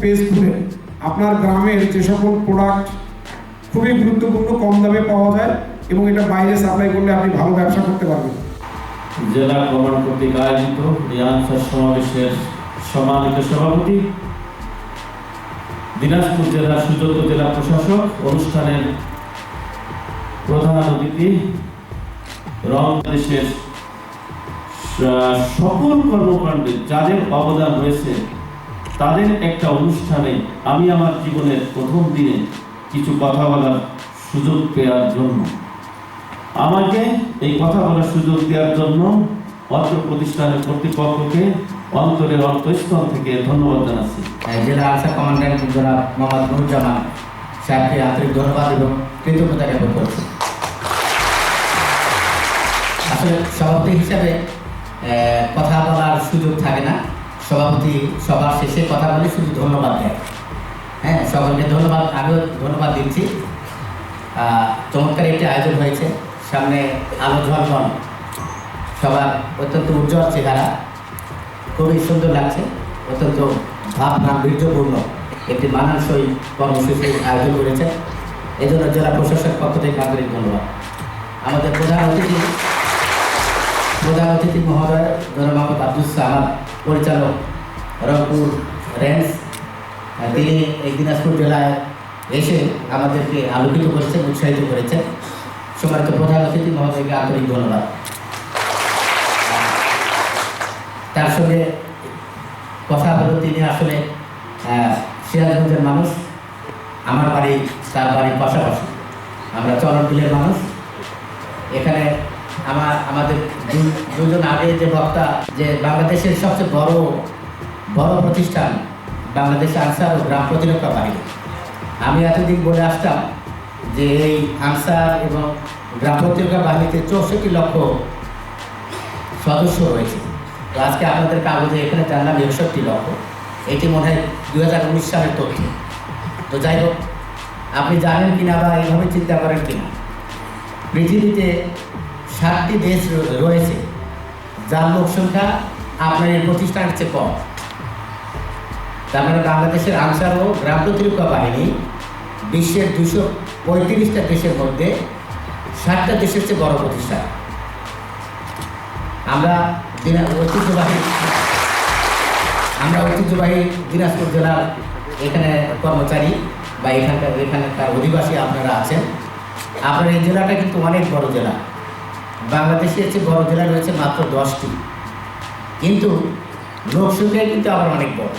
Page খুলে আপনার গ্রামের যে সকল প্রোডাক্ট খুবই গুরুত্বপূর্ণ, কম দামে পাওয়া যায় এবং এটা বাইরে সাপ্লাই করলে আপনি ভালো ব্যবসা করতে পারবেন। জেলা কমান্ড কর্তৃক আয়োজিত এই আনসার সমাবেশের সম্মানিত সভাপতি, দিনাজপুর জেলার সুযোগ্য জেলা প্রশাসক, অনুষ্ঠানের প্রধান অতিথি, রং দেশের স- সকল কর্মকাণ্ডে যাদের অবদান রয়েছে তাদের একটা অনুষ্ঠানে আমি আমার জীবনের প্রথম দিনে কিছু কথা বলার সুযোগ পেয়ার জন্য। আমাকে এই কথা বলার সুযোগ দেওয়ার জন্য অত্র প্রতিষ্ঠানের কর্তৃপক্ষকে অন্তরের অন্তঃস্থল থেকে ধন্যবাদ জানাচ্ছি। জেলা আনসার কমান্ড্যান্ট জনাব মোহাম্মদ নুরুজ্জামান সাহেবকে আন্তরিক ধন্যবাদ এবং কৃতজ্ঞতা জ্ঞাপন করছি। আসলে সভাপতি হিসাবে কথা বলার সুযোগ থাকে না। সভাপতি সবার শেষে কথা বলে শুধু ধন্যবাদ দেয়। হ্যাঁ সকলকে ধন্যবাদ। আমিও ধন্যবাদ দিচ্ছি। চমৎকার একটি আয়োজন হয়েছে। সামনে আলো ঝলমল। সবার অত্যন্ত উজ্জ্বল চেহারা। খুবই সুন্দর লাগছে। অত্যন্ত ভাব গাম্ভীর্যপূর্ণ একটি মানানসই কর্মসূচির আয়োজন করেছে। এই জন্য জেলা প্রশাসক পক্ষ থেকে আন্তরিক ধন্যবাদ। আমাদের প্রধান অতিথি প্রধান অতিথি মহোদয় মোহাম্মদ আব্দুল সাহাব পরিচালক রংপুর রেঞ্জ তিনি এই দিনাজপুর জেলায় এসে আমাদেরকে আলোকিত করেছেন, উৎসাহিত করেছেন। সম্মানিত প্রধান অতিথি, মহোদয়কে আন্তরিক ধন্যবাদ। তার সঙ্গে কথা হলো তিনি আসলে সিরাজগঞ্জের মানুষ, আমার বাড়ি, তার বাড়ির পাশাপাশি। আমরা চরণবিলের মানুষ। এখানে আমার, আমাদের দুজন আগে যে বক্তা, যে বাংলাদেশের সবচেয়ে বড় বড় প্রতিষ্ঠান, বাংলাদেশ আনসার ও গ্রাম প্রতিরক্ষা বাহিনী। আমি এতদিন বলে আসতাম যে এই আনসার এবং গ্রাম প্রতিরক্ষা বাহিনীতে চৌষট্টি লক্ষ সদস্য রয়েছে। তো আজকে আপনাদের কাগজে এখানে জানলাম একষট্টি লক্ষ। এটি মনে হয় দু হাজার উনিশ সালের তথ্য। তো যাই হোক, আপনি জানেন কিনা বা এইভাবে চিন্তা করেন কিনা? পৃথিবীতে ষাটটি দেশ রয়েছে, যার লোক সংখ্যা আপনার এই প্রতিষ্ঠানের চেয়ে কম। তার মানে বাংলাদেশের আনসার ও গ্রাম প্রতিরক্ষা বাহিনী বিশ্বের দুশো পঁয়ত্রিশটা দেশের মধ্যে ষাটটা দেশের চেয়ে বড় প্রতিষ্ঠান। আমরা ঐতিহ্যবাহী আমরা ঐতিহ্যবাহী দিনাজপুর জেলার এখানে কর্মচারী বা এখানকার এখানকার অধিবাসী আপনারা আছেন। আপনার এই জেলাটা কিন্তু অনেক বড় জেলা। বাংলাদেশের চেয়ে বড় জেলা রয়েছে মাত্র দশটি। কিন্তু লোক সংখ্যায় কিন্তু আবার অনেক বড়।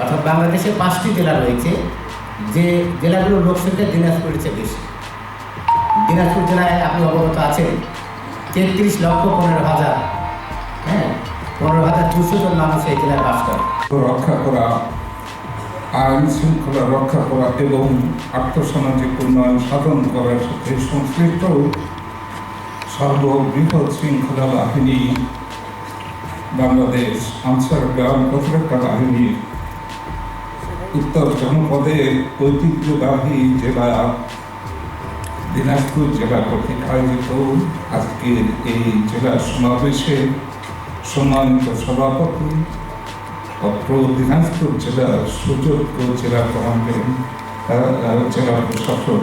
অর্থাৎ বাংলাদেশে পাঁচটি জেলা রয়েছে যে জেলাগুলোর লোক সংখ্যা দিনাজপুরের চেয়ে বেশি। দিনাজপুর জেলায় আপনি অবগত আছেন, তেত্রিশ লক্ষ পনেরো হাজার হ্যাঁ পনেরো হাজার দুশো জন মানুষ এই জেলায় বাস করে। রক্ষা করা, আইন শৃঙ্খলা রক্ষা করা এবং আর্থসামাজিক উন্নয়ন সাধন করার সাথে সংশ্লিষ্ট সর্ববৃহৎ শৃঙ্খলা বাহিনী, বাংলাদেশ আনসার গ্রাম প্রতিরক্ষা বাহিনীর উত্তর জনপদের ঐতিহ্যবাহী জেলা, দিনাজপুর জেলা কর্তৃক আয়োজিত আজকের এই জেলা সমাবেশে সম্মানিত সভাপতি অত্র দিনাজপুর জেলার সুযোগ্য জেলা কমান্ডেন্ট জেলা প্রশাসক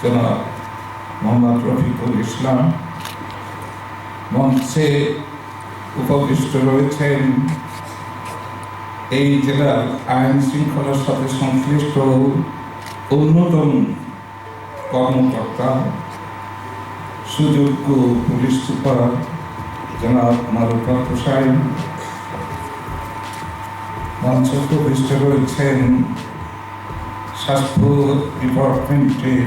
জনাব মোহাম্মদ রফিকুল ইসলাম মঞ্চে উপবিষ্ট রয়েছেন এই জেলার আইন শৃঙ্খলার সাথে সংশ্লিষ্ট অন্যতম কর্মকর্তা সুযোগ্য পুলিশ সুপার জনাব মারুফা হোসাইন মঞ্চ উপবিষ্ট রয়েছেন স্বাস্থ্য ডিপার্টমেন্টের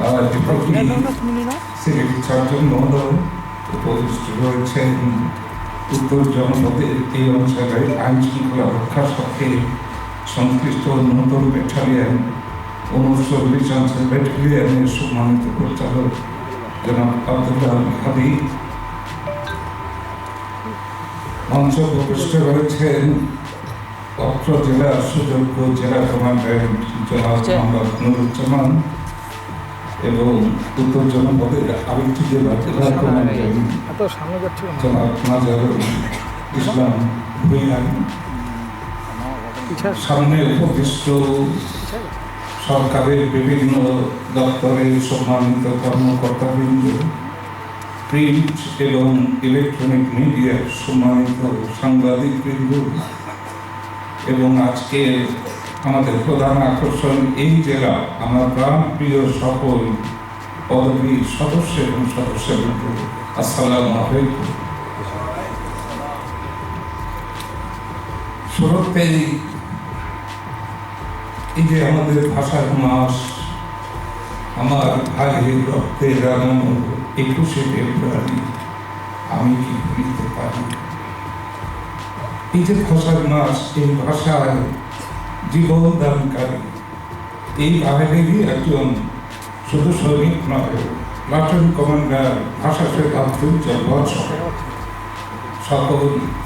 আহ, সার্জন মহোদয় রয়েছেন উত্তর জনপদের এই অঞ্চলে আইন শৃঙ্খলা রক্ষার সাথে সংশ্লিষ্ট নতুন ব্যাটালিয়ান উনচল্লিশ অঞ্চল ব্যাটালিয়ানের সম্মানিত পরিচালক জনাব আব্দুল্লাহ হাবিব মঞ্চ উপবিষ্ট রয়েছেন অত্র জেলার সুযোগ্য জেলা কমান্ড্যান্ট জনাব মোহাম্মদ নুরুজ্জামান। এবং উত্তর জনপদের কমান্ড্যান্ট জনাব নাজারুল ইসলাম ভুইয়ান সামনে উপদিষ্ট সরকারের বিভিন্ন দপ্তরের সম্মানিত কর্মকর্তাবৃন্দ প্রিন্ট এবং ইলেকট্রনিক মিডিয়ার সম্মানিত সাংবাদিকবৃন্দ এবং আজকে আমাদের প্রধান আকর্ষণ এই জেলা আমার প্রাণ প্রিয় সকল পদবী সদস্য এবং সদস্যবৃন্দ আসসালামু আলাইকুম। এই যে আমাদের ভাষার মাস, আমার ভাইয়ের রক্তের রাঙানো একুশে ফেব্রুয়ারি, আমি কি ভুলিতে পারি? এই যে ভাষার মাস, এই ভাষার জীবন দানকারী এই বাহিনীরই একজন শুধু সৈনিক নয় প্লাটুন কমান্ডার ভাষা শেখ সকল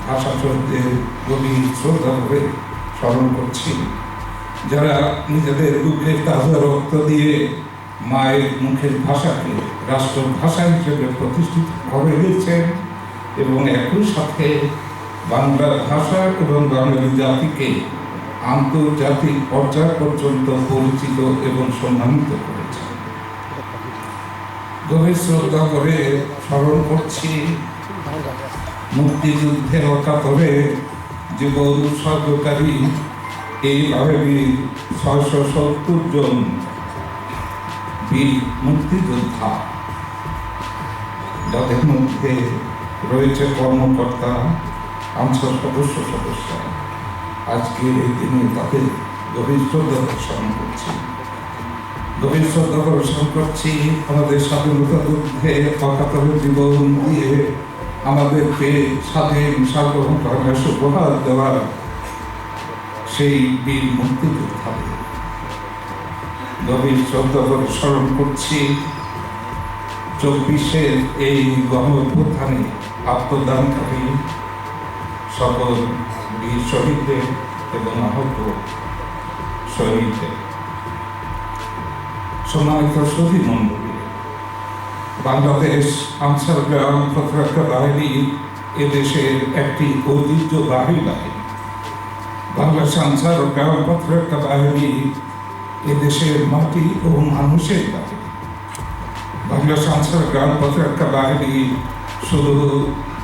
ভাষাচরদের গভীর শ্রদ্ধা করে স্মরণ করছি। যারা নিজেদের বুকের তাজা রক্ত দিয়ে মায়ের মুখের ভাষাকে রাষ্ট্র ভাষা হিসেবে প্রতিষ্ঠিত করে গেছেন এবং একই সাথে বাংলা ভাষা এবং বাঙালি জাতিকে আন্তর্জাতিক পর্যায় পর্যন্ত পরিচিত এবং সম্মানিত করেছে। গভীর শ্রদ্ধা করে স্মরণ করছি মুক্তিযুদ্ধের অকাতরে উৎসর্গকারী এই বাহিনীর ছয়শো সত্তর জন বীর মুক্তিযোদ্ধা, যাদের মধ্যে রয়েছে কর্মকর্তা আনসার সদস্য সদস্য। আজকে এই দিনে তাদের গভীর শ্রদ্ধা প্রদর্শন করছি। গভীর শ্রদ্ধা প্রদর্শন করছি আমাদের স্বাধীনতা যুদ্ধে অকাতরে জীবন দিয়ে আমাদেরকে স্বাধীন সার্বভৌম বাংলাদেশ উপহার দেওয়ার সেই বীর মুক্তিযোদ্ধাদের গভীর শ্রদ্ধা করে স্মরণ করছি চব্বিশের এই গণ অভ্যুত্থানে আত্মদানকারী সকল বীর শহীদদের এবং আহত শহীদদের। সম্মানিত সতী মণ্ডলী, বাংলাদেশ আনসার গ্রাম প্রতিরক্ষা বাহিনী এদেশের একটি ঐতিহ্যবাহী বাহিনী। বাংলাদেশ আনসার গ্রাম প্রতিরক্ষা বাহিনী এদেশের মাটি ও মানুষের বাহিনী। বাংলাদেশ আনসার গ্রাম প্রতিরক্ষা বাহিনী শুধু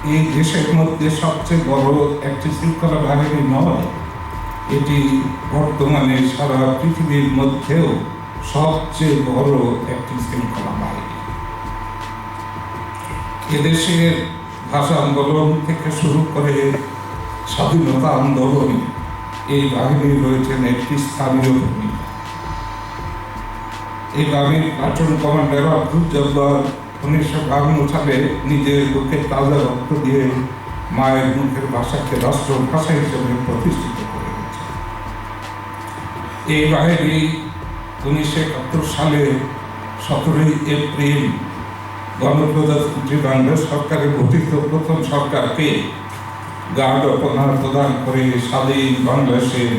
এই দেশের মধ্যে সবচেয়ে বড় একটি শৃঙ্খলা বাহিনী নয়, এটি বর্তমানে সারা পৃথিবীর মধ্যেও সবচেয়ে বড় একটি শৃঙ্খলা বাহিনী। এদেশের ভাষা আন্দোলন থেকে শুরু করে স্বাধীনতা আন্দোলন এই বাহিনী রয়েছেন একটি স্থানীয় ভূমিকা। এই বাহিনীর প্লাটুন কমান্ডার আব্দুল জব্বার উনিশশো বাহান্ন সালে নিজের বুকে তাজা রক্ত দিয়ে মায়ের মুখের ভাষাকে রাষ্ট্র ভাষা হিসেবে প্রতিষ্ঠিত করে গেছে এই বাহিনী উনিশশো একাত্তর সালে সতেরোই এপ্রিল গণপ্রজাতন্ত্রী বাংলাদেশ সরকারের গঠিত প্রথম সরকারকে গার্ড অপনার প্রদান করে স্বাধীন বাংলাদেশের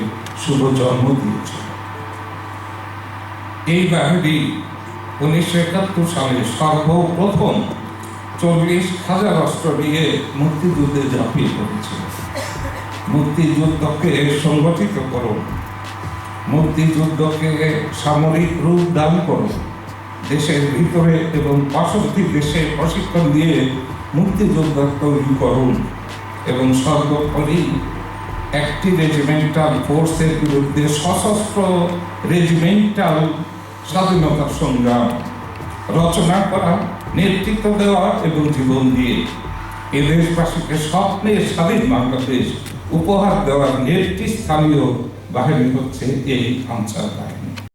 শুভ জন্ম দিয়েছে। এই বাহিনী উনিশশো একাত্তর সালে সর্বপ্রথম চল্লিশ হাজার অস্ত্র নিয়ে মুক্তিযুদ্ধে ঝাঁপিয়ে পড়েছিল মুক্তিযুদ্ধকে সংগঠিত করুন মুক্তিযুদ্ধকে সামরিক রূপ দান করুন দেশের ভিতরে এবং পার্শ্ববর্তী দেশে প্রশিক্ষণ দিয়ে মুক্তিযোদ্ধা তৈরি করুন এবং সর্বোপরি একটি রেজিমেন্টাল ফোর্সের বিরুদ্ধে সশস্ত্র রেজিমেন্টাল স্বাধীনতা সংগ্রাম। রচনা করা, নেতৃত্ব দেওয়া এবং জীবন দিয়ে। এ দেশবাসীকে স্বপ্নের স্বাধীন বাংলাদেশ উপহার দেওয়ার নেতৃস্থানীয় বাহিনী হচ্ছে এই বাহিনী